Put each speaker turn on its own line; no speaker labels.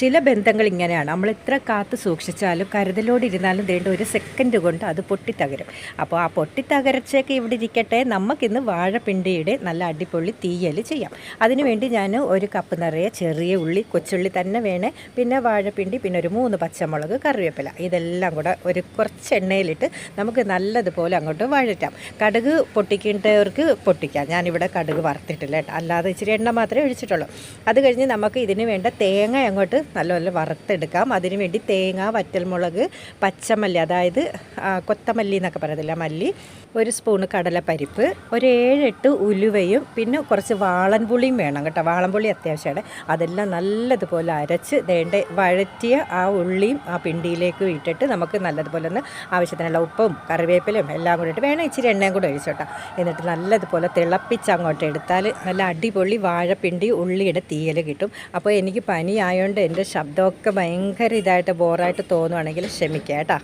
ചില ബന്ധങ്ങൾ ഇങ്ങനെയാണ്. നമ്മൾ എത്ര കാത്തു സൂക്ഷിച്ചാലും കരുതലോടിരുന്നാലും വേണ്ട ഒരു സെക്കൻഡ് കൊണ്ട് അത് പൊട്ടിത്തകരും. അപ്പോൾ ആ പൊട്ടിത്തകർച്ചയൊക്കെ ഇവിടെ ഇരിക്കട്ടെ. നമുക്കിന്ന് വാഴപ്പിണ്ടിയുടെ നല്ല അടിപൊളി തീയൽ ചെയ്യാം. അതിനുവേണ്ടി ഞാൻ ഒരു കപ്പ് നിറയെ ചെറിയ ഉള്ളി കൊച്ചുള്ളി തന്നെ വേണേ. പിന്നെ വാഴപ്പിണ്ടി പിന്നെ ഒരു മൂന്ന് പച്ചമുളക് കറിവേപ്പില. ഇതെല്ലാം കൂടെ ഒരു കുറച്ച് എണ്ണയിലിട്ട് നമുക്ക് നല്ലതുപോലെ അങ്ങോട്ട് വഴറ്റാം. കടുക് പൊട്ടിക്കേണ്ടവർക്ക് പൊട്ടിക്കാം. ഞാനിവിടെ കടുക് വറുത്തിട്ടില്ല അല്ലാതെ ഇച്ചിരി എണ്ണ മാത്രമേ ഒഴിച്ചിട്ടുള്ളൂ. അത് കഴിഞ്ഞ് നമുക്ക് ഇതിന് വേണ്ട തേങ്ങ അങ്ങോട്ട് നല്ലപോലെ വറുത്തെടുക്കാം. അതിന് വേണ്ടി തേങ്ങ വറ്റൽമുളക് പച്ചമല്ലി അതായത് കൊത്തമല്ലി എന്നൊക്കെ പറയത്തില്ല മല്ലി ഒരു സ്പൂണ് കടലപ്പരിപ്പ് ഒരു ഏഴെട്ട് ഉലുവയും പിന്നെ കുറച്ച് വാളൻപുളിയും വേണം കേട്ടോ. വാളൻപുളി അത്യാവശ്യമാണ്. അതെല്ലാം നല്ലതുപോലെ അരച്ച് വേണ്ട വഴറ്റിയ ആ ഉള്ളിയും ആ പിണ്ടിയിലേക്ക് ഇട്ടിട്ട് നമുക്ക് നല്ലതുപോലെ ഒന്ന് ആവശ്യത്തിനുള്ള ഉപ്പും കറിവേപ്പിലും എല്ലാം കൂടി ഇട്ട് വേണം ഇച്ചിരി എണ്ണയും കൂടെ ഒഴിച്ചോട്ടോ എന്നിട്ട് നല്ലതുപോലെ തിളപ്പിച്ച് അങ്ങോട്ട് എടുത്താൽ നല്ല അടിപൊളി വാഴപ്പിണ്ടി ഉള്ളിയുടെ തീയൽ കിട്ടും. അപ്പോൾ എനിക്ക് പനി എന്റെ ശബ്ദമൊക്കെ ഭയങ്കര ഇതായിട്ട് ബോറായിട്ട് തോന്നുവാണെങ്കിൽ ക്ഷമിക്കാം കേട്ടോ.